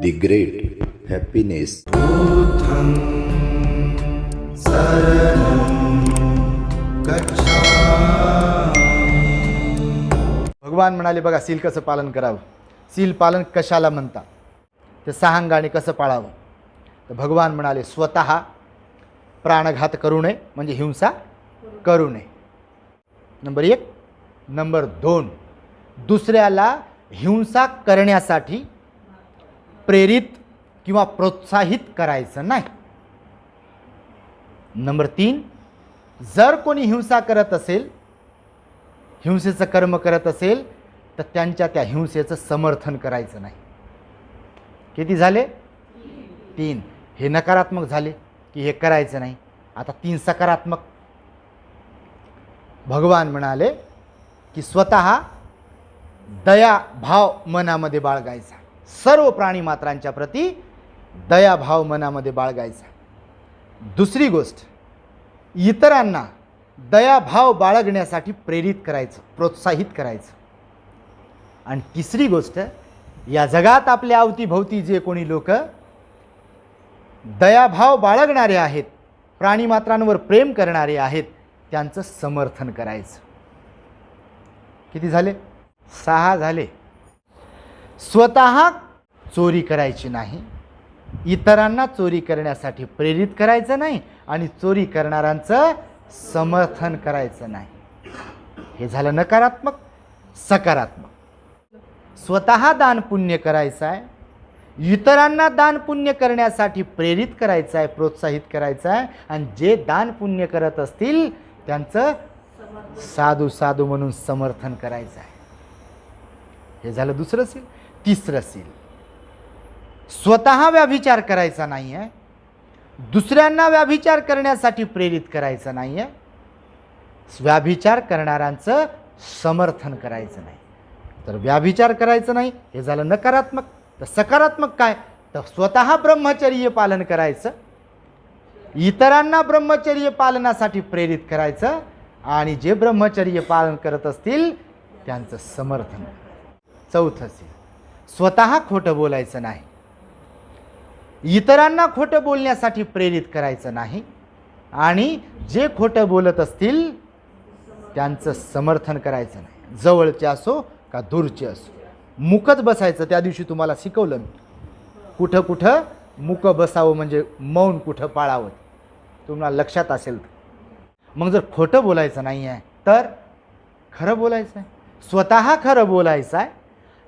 The great happiness. भगवान म्हणाले बघा सील कसं पालन करावं? सील पालन कशाला म्हणतात ते सहांगाने कसं पाळावं? तर भगवान म्हणाले स्वतः प्राणघात करू नये म्हणजे हिंसा करू नये. नंबर एक. नंबर दोन. दुसऱ्याला हिंसा करण्यासाठी प्रेरित किंवा प्रोत्साहित करायचं नाही. नंबर तीन जर कोणी हिंसा करत असेल हिंसेचं कर्म करत असेल तर त्यांच्या त्या हिंसेचं समर्थन करायचं नाही. किती झाले? तीन. हे नकारात्मक झाले की हे करायचं नाही. आता तीन सकारात्मक. भगवान म्हणाले की स्वतः दया भाव मनामध्ये बाळगायचा. सर्व प्राणी मात्रांच्या प्रती दयाभाव मनामध्ये बाळगायचा. दुसरी गोष्ट इतरांना दयाभाव बाळगण्यासाठी प्रेरित करायचं प्रोत्साहित करायचं. आणि तिसरी गोष्ट या जगात आपल्या अवतीभोवती जे कोणी लोक दयाभाव बाळगणारे आहेत प्राणीमात्रांवर प्रेम करणारे आहेत त्यांचं समर्थन करायचं. किती झाले? सहा झाले. स्वतः चोरी करायची नाही. इतरांना चोरी करण्यासाठी प्रेरित करायचं नाही आणि चोरी करणाऱ्यांचं समर्थन करायचं नाही. हे झालं नकारात्मक सकारात्मक. स्वतः दान पुण्य करायचं आहे इतरांना दान पुण्य करण्यासाठी प्रेरित करायचं आहे प्रोत्साहित करायचं आहे आणि जे दान पुण्य करत असतील त्यांचं साधू साधू म्हणून समर्थन करायचं आहे हे झालं दुसरं सील. तिसरं सील. स्वतः व्याभिचार करायचा नाही आहे दुसऱ्यांना व्याभिचार करण्यासाठी प्रेरित करायचं नाही आहे व्याभिचार करणाऱ्यांचं समर्थन करायचं नाही. तर व्याभिचार करायचं नाही हे झालं नकारात्मक. तर सकारात्मक काय? तर स्वतः ब्रह्मचर्य पालन करायचं. इतरांना ब्रह्मचर्य पालनासाठी प्रेरित करायचं. आणि जे ब्रह्मचर्य पालन करत असतील त्यांचं समर्थन. चौथं सील. स्वतः खोटं बोलायचं नाही. इतरांना खोटं बोलण्यासाठी प्रेरित करायचं नाही आणि जे खोटं बोलत असतील त्यांचं समर्थन करायचं नाही. जवळचे असो का दूरचे असो. मुकत बसायचं. त्या दिवशी तुम्हाला शिकवलं मी. कुठं कुठं मुक बसावं म्हणजे मौन कुठं पाळावं. तुम्हाला लक्षात असेल तर. मग जर खोटं बोलायचं नाही आहे तर खरं बोलायचं आहे स्वतः खरं बोलायचं आहे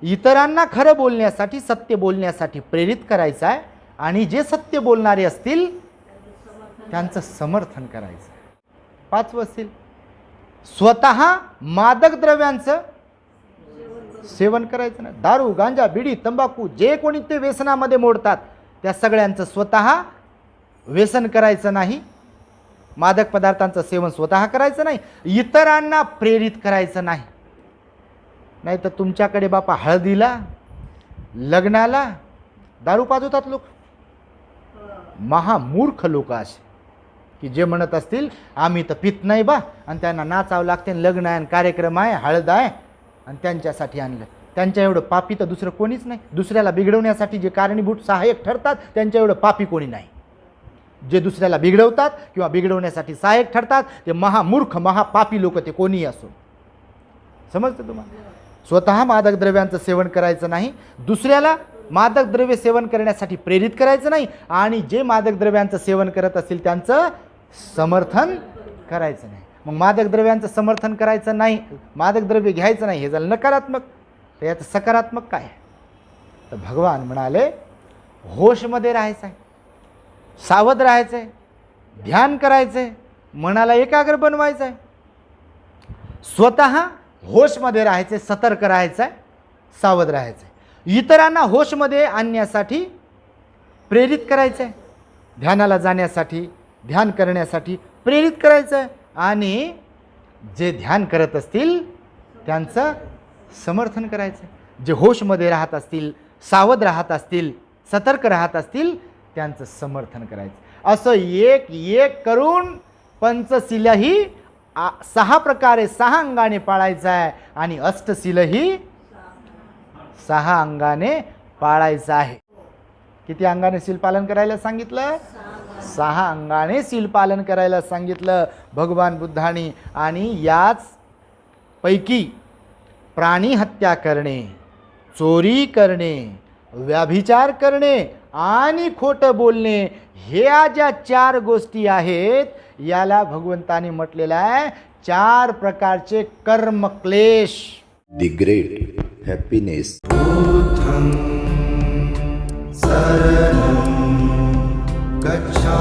इतरांना खरं बोलण्यासाठी सत्य बोलण्यासाठी प्रेरित करायचं आहे आणि जे सत्य बोलणारे असतील त्यांचं समर्थन करायचं आहे. पाचवं असतील स्वतः मादक द्रव्यांचं सेवन करायचं नाही. दारू गांजा बिडी तंबाखू जे कोणी ते व्यसनामध्ये मोडतात त्या सगळ्यांचं स्वतः व्यसन करायचं नाही. मादक पदार्थांचं सेवन स्वतः करायचं नाही. इतरांना प्रेरित करायचं नाही. नाही तर तुमच्याकडे बापा हळदीला लग्नाला दारू पाजवतात लोक. महामूर्ख लोक असे. की जे म्हणत असतील आम्ही तर पित नाही बा. आणि त्यांना नाचावं लागते आणि लग्न आहे आणि कार्यक्रम आहे हळद आहे आणि त्यांच्यासाठी आणलं. त्यांच्या एवढं पापी तर दुसरं कोणीच नाही. दुसऱ्याला बिघडवण्यासाठी जे कारणीभूत सहाय्यक ठरतात त्यांच्या एवढं पापी कोणी नाही. जे दुसऱ्याला बिघडवतात किंवा बिघडवण्यासाठी सहाय्यक ठरतात ते महामूर्ख महापापी लोक ते कोणीही असो. समजतं तुम्हाला? स्वतः मादक द्रव्यांचं सेवन करायचं नाही दुसऱ्याला मादक द्रव्य सेवन करण्यासाठी प्रेरित करायचं नाही आणि जे मादक द्रव्यांचं सेवन करत असतील त्यांचं समर्थन करायचं नाही. मग मादक द्रव्यांचं समर्थन करायचं नाही मादक द्रव्य घ्यायचं नाही हे झालं नकारात्मक. तर याचं सकारात्मक काय? तर भगवान म्हणाले होशमध्ये राहायचं आहे सावध राहायचं आहे ध्यान करायचं आहे मनाला एकाग्र बनवायचं आहे स्वतः होशमध्ये राहायचे सतर्क राहायचं आहे सावध राहायचं आहे इतरांना होशमध्ये आणण्यासाठी प्रेरित करायचं आहे ध्यानाला जाण्यासाठी ध्यान करण्यासाठी प्रेरित करायचं आहे आणि जे ध्यान करत असतील त्यांचं समर्थन करायचं आहे जे होशमध्ये राहत असतील सावध राहत असतील सतर्क राहत असतील त्यांचं समर्थन करायचं असं एक एक करून पंचशिल्याही आ सहा प्रकारे सहा अंगाने पाळायचं आहे आणि अष्टशीलही सहा अंगाने पाळायचं आहे. किती अंगाने शिलपालन करायला सांगितलं? सहा अंगाने शिलपालन करायला सांगितलं भगवान बुद्धाने. आणि याच पैकी प्राणी हत्या करणे चोरी करणे व्याभिचार करणे आणि खोटं बोलणे ह्या ज्या चार गोष्टी आहेत याला भगवंताने म्हटलेलं आहे चार प्रकारचे कर्मक्लेश The great happiness. गच्छा